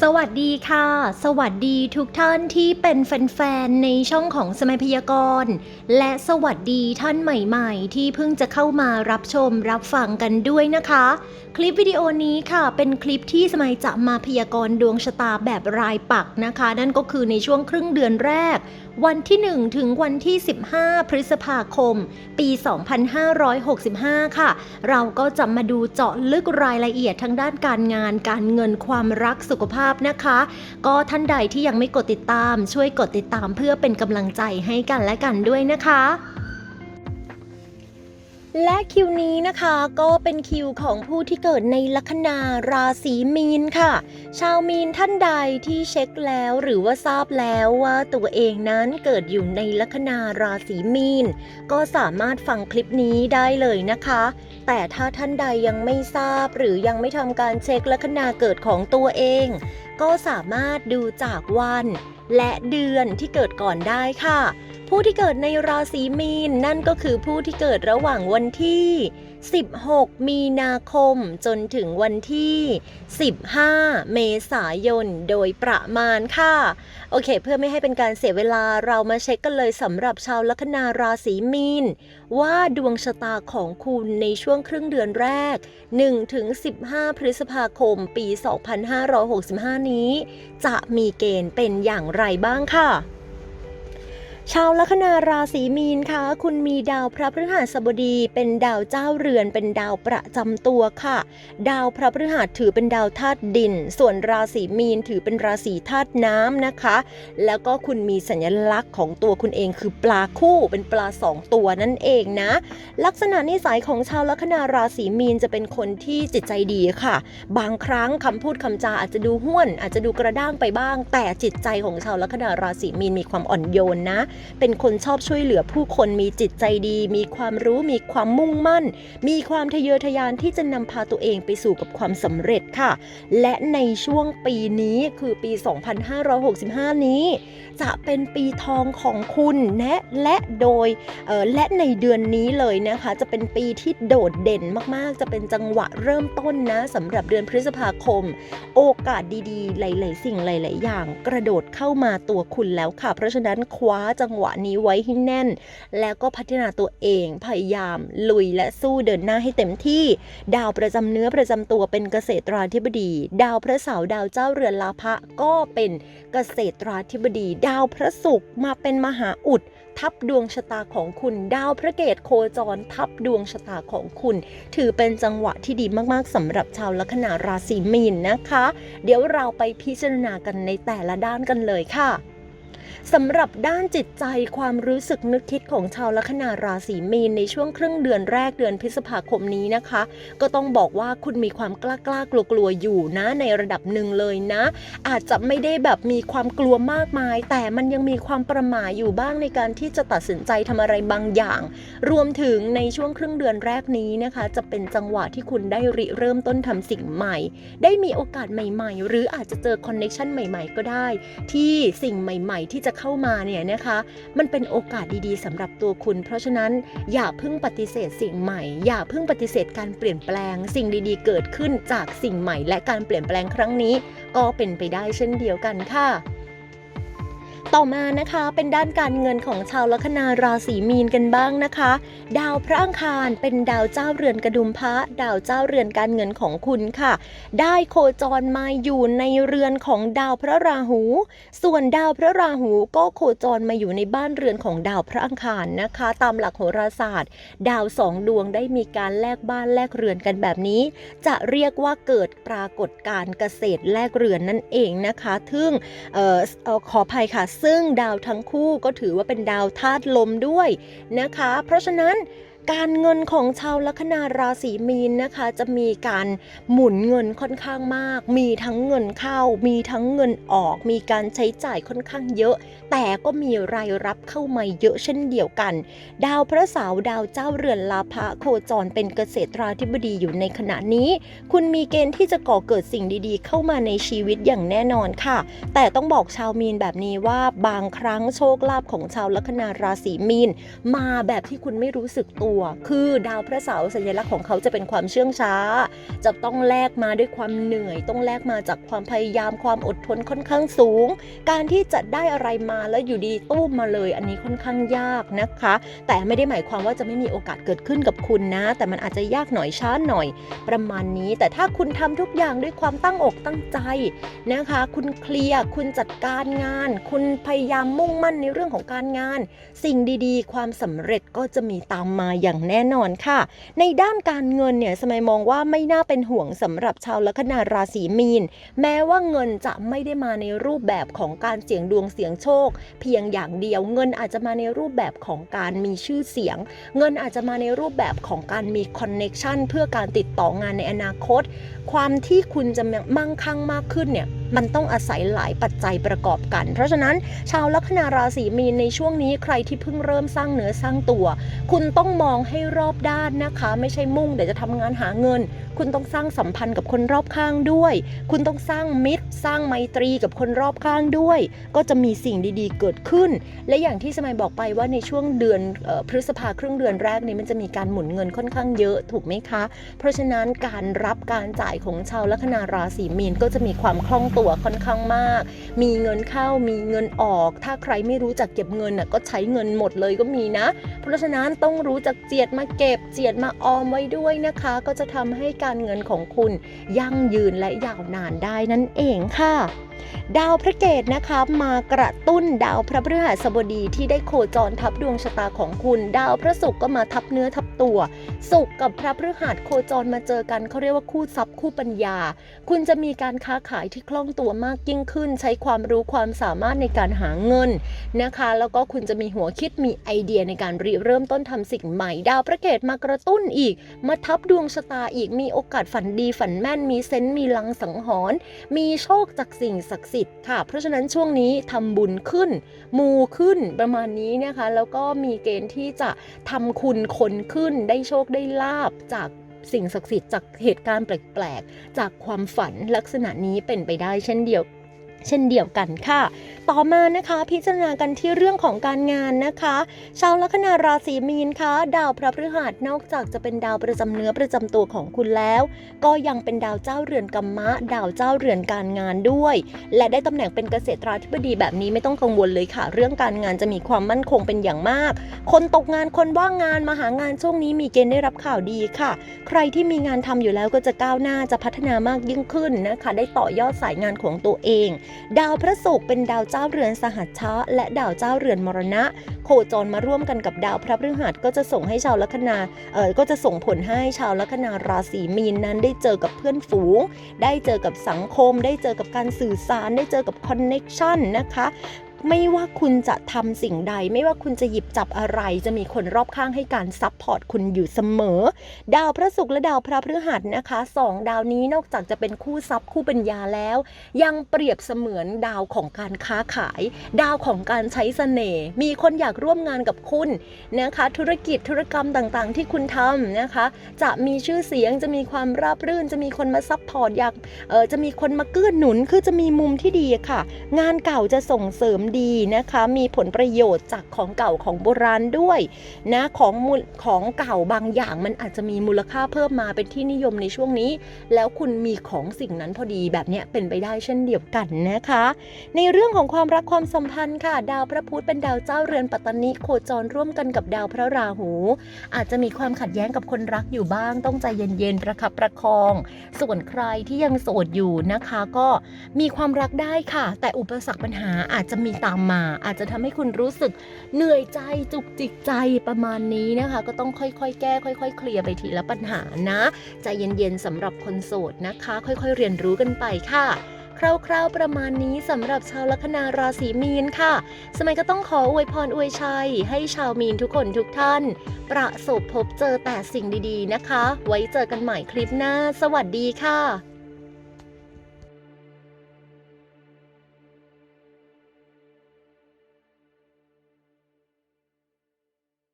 สวัสดีค่ะ สวัสดีทุกท่านที่เป็นแฟนๆ ในช่องของสมัยพยากรณ์ และสวัสดีท่านใหม่ๆ ที่เพิ่งจะเข้ามารับชมรับฟังกันด้วยนะคะ คลิปวิดีโอนี้ค่ะเป็นคลิปที่สมัยจะมาพยากรณ์ดวงชะตาแบบรายปักนะคะ นั่นก็คือในช่วงครึ่งเดือนแรก วันที่ 1 ถึงวันที่ 15 พฤษภาคม ปี 2565 ค่ะ เราก็จะมาดูเจาะลึกรายละเอียดทั้งด้านการงาน การเงินความรักสุขภาพนะคะ ก็ท่านใดที่ยังไม่กดติดตาม ช่วยกดติดตามเพื่อเป็นกำลังใจให้กันและกันด้วยนะคะและคิวนี้นะคะก็เป็นคิวของผู้ที่เกิดในลัคนาราศีมีนค่ะ ชาวมีนท่านใดที่เช็คแล้วหรือว่าทราบแล้วว่าตัวเองนั้นเกิดอยู่ในลัคนาราศีมีน ก็สามารถฟังคลิปนี้ได้เลยนะคะ แต่ถ้าท่านใดยังไม่ทราบหรือยังไม่ทำการเช็คลัคนาเกิดของตัวเอง ก็สามารถดูจากวัน และเดือนที่เกิดก่อนได้ค่ะ ผู้ที่เกิดในราศีมีนนั่นก็คือผู้ที่เกิดระหว่างวันที่ 16 มีนาคมจนถึงวันที่ 15 เมษายนโดยประมาณค่ะ โอเค เพื่อไม่ให้เป็นการเสียเวลาเรามาเช็คกันเลยสำหรับชาวลัคนาราศีมีน ว่าดวงชะตาของคุณในช่วงครึ่งเดือนแรก 1-15 พฤษภาคม ปี 2565 นี้ จะมีเกณฑ์เป็นอย่างไรบ้างค่ะ ชาวลัคนาราศีมีนคะ คุณมีดาวพระพฤหัสบดี เป็นดาวเจ้าเรือน เป็นดาวประจำตัวค่ะ ดาวพระพฤหัสถือเป็นดาวธาตุดิน ส่วนราศีมีนถือเป็นราศีธาตุน้ำนะคะ แล้วก็คุณมีสัญลักษณ์ของตัวคุณเองคือปลาคู่ เป็นปลาสองตัวนั่นเองนะ ลักษณะนิสัยของชาวลัคนาราศีมีนจะเป็นคนที่จิตใจดีค่ะ บางครั้งคำพูดคำจาอาจจะดูห้วน อาจจะดูกระด้างไปบ้าง แต่จิตใจของชาวลัคนาราศีมีนมีความอ่อนโยนนะเป็นคนชอบช่วยเหลือผู้คนมีจิตใจดี มีความรู้มีความมุ่งมั่น มีความทะเยอทะยานที่จะนำพาตัวเองไปสู่กับความสำเร็จค่ะ และในช่วงปีนี้คือปี 2565 นี้ จะเป็นปีทองของคุณและและโดยและในเดือนนี้เลยนะคะ จะเป็นปีที่โดดเด่นมากๆ จะเป็นจังหวะเริ่มต้นนะสำหรับเดือนพฤษภาคม โอกาสดีๆ หลาย ๆ สิ่งหลาย ๆ อย่าง กระโดดเข้ามาตัวคุณแล้วค่ะ เพราะฉะนั้นคว้าจังหวะนี้ไว้ให้แน่น แล้วก็พัฒนาตัวเองพยายาม ลุยและสู้เดินหน้าให้เต็มที่ ดาวประจำเนื้อประจำตัวเป็นเกษตราธิบดี ดาวพระเสาร์ดาวเจ้าเรือนลาภะก็เป็นเกษตราธิบดี ดาวพระศุกร์มาเป็นมหาอุด ทับดวงชะตาของคุณ ดาวพระเกตโคจร ทับดวงชะตาของคุณ ถือเป็นจังหวะที่ดีมากๆสำหรับชาวลัคนาราศีมีนนะคะ เดี๋ยวเราไปพิจารณากันในแต่ละด้านกันเลยค่ะ สำหรับด้านจิตใจความรู้สึกนึกคิดของชาวลัคนาราศีมีนในช่วงครึ่งเดือนแรกเดือนพฤษภาคมนี้นะคะ ก็ต้องบอกว่าคุณมีความกล้ากล้ากลัวกลัวๆอยู่นะในระดับหนึ่งเลยนะ อาจจะไม่ได้แบบมีความกลัวมากมาย แต่มันยังมีความประหม่าอยู่บ้างในการที่จะตัดสินใจทำอะไรบางอย่าง รวมถึงในช่วงครึ่งเดือนแรกนี้นะคะ จะเป็นจังหวะที่คุณได้ริเริ่มต้นทำสิ่งใหม่ ได้มีโอกาสใหม่ ๆ หรืออาจจะเจอคอนเน็ชันใหม่ ๆ ก็ได้ ที่สิ่งใหม่ ๆ ที่จะเข้ามาเนี่ยนะคะ มันเป็นโอกาสดีๆสำหรับตัวคุณ เพราะฉะนั้นอย่าเพิ่งปฏิเสธสิ่งใหม่ อย่าเพิ่งปฏิเสธการเปลี่ยนแปลง สิ่งดีๆ เกิดขึ้นจากสิ่งใหม่ และการเปลี่ยนแปลงครั้งนี้ ก็เป็นไปได้เช่นเดียวกันค่ะ ต่อมานะคะเป็นด้านการเงินของชาวลัคนาราศีมีนกันบ้างนะคะ ดาวพระอังคารเป็นดาวเจ้าเรือนกระดุมพระ ดาวเจ้าเรือนการเงินของคุณค่ะ ได้โคจรมาอยู่ในเรือนของดาวพระราหู ส่วนดาวพระราหูก็โคจรมาอยู่ในบ้านเรือนของดาวพระอังคารนะคะ ตามหลักโหราศาสตร์ ดาวสองดวงได้มีการแลกบ้านแลกเรือนกันแบบนี้ จะเรียกว่าเกิดปรากฏการเกษตรแลกเรือนนั่นเองนะคะซึ่งออขออภัยค่ะซึ่งดาวทั้งคู่ก็ถือว่าเป็นดาวธาตุลมด้วยนะคะ เพราะฉะนั้น การเงินของชาวลัคนาราศีมีนนะคะ จะมีการหมุนเงินค่อนข้างมาก มีทั้งเงินเข้า มีทั้งเงินออก มีการใช้จ่ายค่อนข้างเยอะ แต่ก็มีรายรับเข้ามาเยอะเช่นเดียวกัน ดาวพระเสาร์ดาวเจ้าเรือนลาภะโคจรเป็นเกษตราธิบดีอยู่ในขณะนี้ คุณมีเกณฑ์ที่จะก่อเกิดสิ่งดีๆ เข้ามาในชีวิตอย่างแน่นอนค่ะ แต่ต้องบอกชาวมีนแบบนี้ว่าบางครั้งโชคลาภของชาวลัคนาราศีมีน มาแบบที่คุณไม่รู้สึกตัวว คือดาวพระเสาร์สัญลักษณ์ของเขาจะเป็นความเชื่องช้า จะต้องแลกมาด้วยความเหนื่อย ต้องแลกมาจากความพยายามความอดทนค่อนข้างสูง การที่จะได้อะไรมาแล้วอยู่ดีตู้มมาเลย อันนี้ค่อนข้างยากนะคะ แต่ไม่ได้หมายความว่าจะไม่มีโอกาสเกิดขึ้นกับคุณนะ แต่มันอาจจะยากหน่อยช้าหน่อย ประมาณนี้ แต่ถ้าคุณทำทุกอย่างด้วยความตั้งอกตั้งใจนะคะ คุณเคลียร์คุณจัดการงาน คุณพยายามมุ่งมั่นในเรื่องของการงาน สิ่งดีๆ ความสำเร็จก็จะมีตามมาอย่างแน่นอนค่ะ ในด้านการเงินเนี่ยสมัยมองว่าไม่น่าเป็นห่วงสำหรับชาวลัคนาราศีมีน แม้ว่าเงินจะไม่ได้มาในรูปแบบของการเสี่ยงดวงเสี่ยงโชค เพียงอย่างเดียวเงินอาจจะมาในรูปแบบของการมีชื่อเสียง เงินอาจจะมาในรูปแบบของการมีคอนเน็ชันเพื่อการติดต่องานในอนาคต ความที่คุณจะมั่งคั่งมากขึ้นเนี่ย มันต้องอาศัยหลายปัจจัยประกอบกัน เพราะฉะนั้นชาวลัคนาราศีมีนในช่วงนี้ใครที่เพิ่งเริ่มสร้างเนื้อสร้างตัว คุณต้องมองให้รอบด้านนะคะ ไม่ใช่มุ่งแต่จะทำงานหาเงิน คุณต้องสร้างสัมพันธ์กับคนรอบข้างด้วย คุณต้องสร้างมิตร สร้างไมตรีกับคนรอบข้างด้วย ก็จะมีสิ่งดีๆ เกิดขึ้น และอย่างที่สมัยบอกไปว่าในช่วงเดือนออพฤษภาครึ่งเดือนแรกนี้มันจะมีการหมุนเงินค่อนข้างเยอะถูกไหมคะ เพราะฉะนั้นการรับการจ่ายของชาวลัคนาราศีมีนก็จะมีความคล่องตัวค่อนข้างมาก มีเงินเข้ามีเงินออก ถ้าใครไม่รู้จักเก็บเงินน่ะก็ใช้เงินหมดเลยก็มีนะ เพราะฉะนั้นต้องรู้จักเจียดมาเก็บเจียดมาออมไว้ด้วยนะคะ ก็จะทำให้การเงินของคุณยั่งยืนและยาวนานได้นั่นเองค่ะ ดาวพระเกตนะคะมากระตุ้นดาวพระพฤหัสบดีที่ได้โคจรทับดวงชะตาของคุณ ดาวพระศุกร์ก็มาทับเนื้อทับตัว ศุกร์กับพระพฤหัสโคจรมาเจอกันเขาเรียกว่าคู่ทรัพย์คู่ปัญญา คุณจะมีการค้าขายที่คล่องตัวมากยิ่งขึ้น ใช้ความรู้ความสามารถในการหาเงินนะคะ แล้วก็คุณจะมีหัวคิดมีไอเดียในการริเริ่มต้นทำสิ่งใหม่ ดาวพระเกตมากระตุ้นอีก มาทับดวงชะตาอีกมีโอกาสฝันดีฝันแม่นมีเซนต์มีลังสังหรณ์มีโชคจากสิ่งศักดิ์สิทธิ์ค่ะ เพราะฉะนั้นช่วงนี้ทำบุญขึ้น มูขึ้นประมาณนี้นะคะ แล้วก็มีเกณฑ์ที่จะทำคุณคนขึ้นได้โชคได้ลาบจากสิ่งศักดิ์สิทธิ์จากเหตุการณ์แปลกๆ จากความฝันลักษณะนี้เป็นไปได้เช่นเดียว เช่นเดียวกันค่ะ ต่อมานะคะพิจารณากันที่เรื่องของการงานนะคะ ชาวลัคนาราศีมีนคะดาวพระพฤหัสนอกจากจะเป็นดาวประจำเนื้อประจำตัวของคุณแล้ว ก็ยังเป็นดาวเจ้าเรือนกัมมะ ดาวเจ้าเรือนการงานด้วย และได้ตำแหน่งเป็นเกษตราธิบดีแบบนี้ไม่ต้องกังวลเลยค่ะ เรื่องการงานจะมีความมั่นคงเป็นอย่างมาก คนตกงานคนว่างงานมาหางานช่วงนี้มีเกณฑ์ได้รับข่าวดีค่ะ ใครที่มีงานทำอยู่แล้วก็จะก้าวหน้าจะพัฒนามากยิ่งขึ้นนะคะ ได้ต่อยอดสายงานของตัวเองดาวพระศุกร์เป็นดาวเจ้าเรือนสหัชชะและดาวเจ้าเรือนมรณะ โคจรมาร่วมกันกับดาวพระพฤหัสก็จะส่งให้ชาวลัคนาเออก็จะส่งผลให้ชาวลัคนาราศีมีนนั้นได้เจอกับเพื่อนฝูง ได้เจอกับสังคม ได้เจอกับการสื่อสาร ได้เจอกับคอนเน็กชันนะคะ ไม่ว่าคุณจะทำสิ่งใด ไม่ว่าคุณจะหยิบจับอะไร จะมีคนรอบข้างให้การซัพพอร์ตคุณอยู่เสมอ ดาวพระศุกร์และดาวพระพฤหัสนะคะสองดาวนี้นอกจากจะเป็นคู่ทรัพย์คู่ปัญญาแล้ว ยังเปรียบเสมือนดาวของการค้าขาย ดาวของการใช้เสน่ห์มีคนอยากร่วมงานกับคุณนะคะ ธุรกิจธุรกรรมต่างๆ ที่คุณทำนะคะ จะมีชื่อเสียงจะมีความราบรื่น จะมีคนมาซัพพอร์ตอยากเออจะมีคนมาเกื้อหนุนคือจะมีมุมที่ดีค่ะ งานเก่าจะส่งเสริมดีนะคะ มีผลประโยชน์จากของเก่าของโบราณด้วยนะของมูลของเก่าบางอย่างมันอาจจะมีมูลค่าเพิ่มมาเป็นที่นิยมในช่วงนี้ แล้วคุณมีของสิ่งนั้นพอดีแบบเนี้ยเป็นไปได้เช่นเดียวกันนะคะ ในเรื่องของความรักความสัมพันธ์ค่ะ ดาวพระพุธเป็นดาวเจ้าเรือนปัตตานีโคจรร่วมกันกับดาวพระราหู อาจจะมีความขัดแย้งกับคนรักอยู่บ้าง ต้องใจเย็นๆประคับประคอง ส่วนใครที่ยังโสดอยู่นะคะ ก็มีความรักได้ค่ะ แต่อุปสรรคปัญหาอาจจะมีตามมา อาจจะทำให้คุณรู้สึกเหนื่อยใจจุกจิกใจประมาณนี้นะคะ ก็ต้องค่อยๆ แก้ ค่อย ๆ เคลียร์ไปทีละปัญหานะใจเย็นๆสำหรับคนโสดนะคะ ค่อยๆ เรียนรู้กันไปค่ะคร่าวๆ ประมาณนี้สำหรับชาวลัคนาราศีมีนค่ะ สมัยก็ต้องขออวยพรอวยชัย ให้ชาวมีนทุกคนทุกท่าน ประสบพบเจอแต่สิ่งดีๆนะคะ ไว้เจอกันใหม่คลิปหน้า สวัสดีค่ะ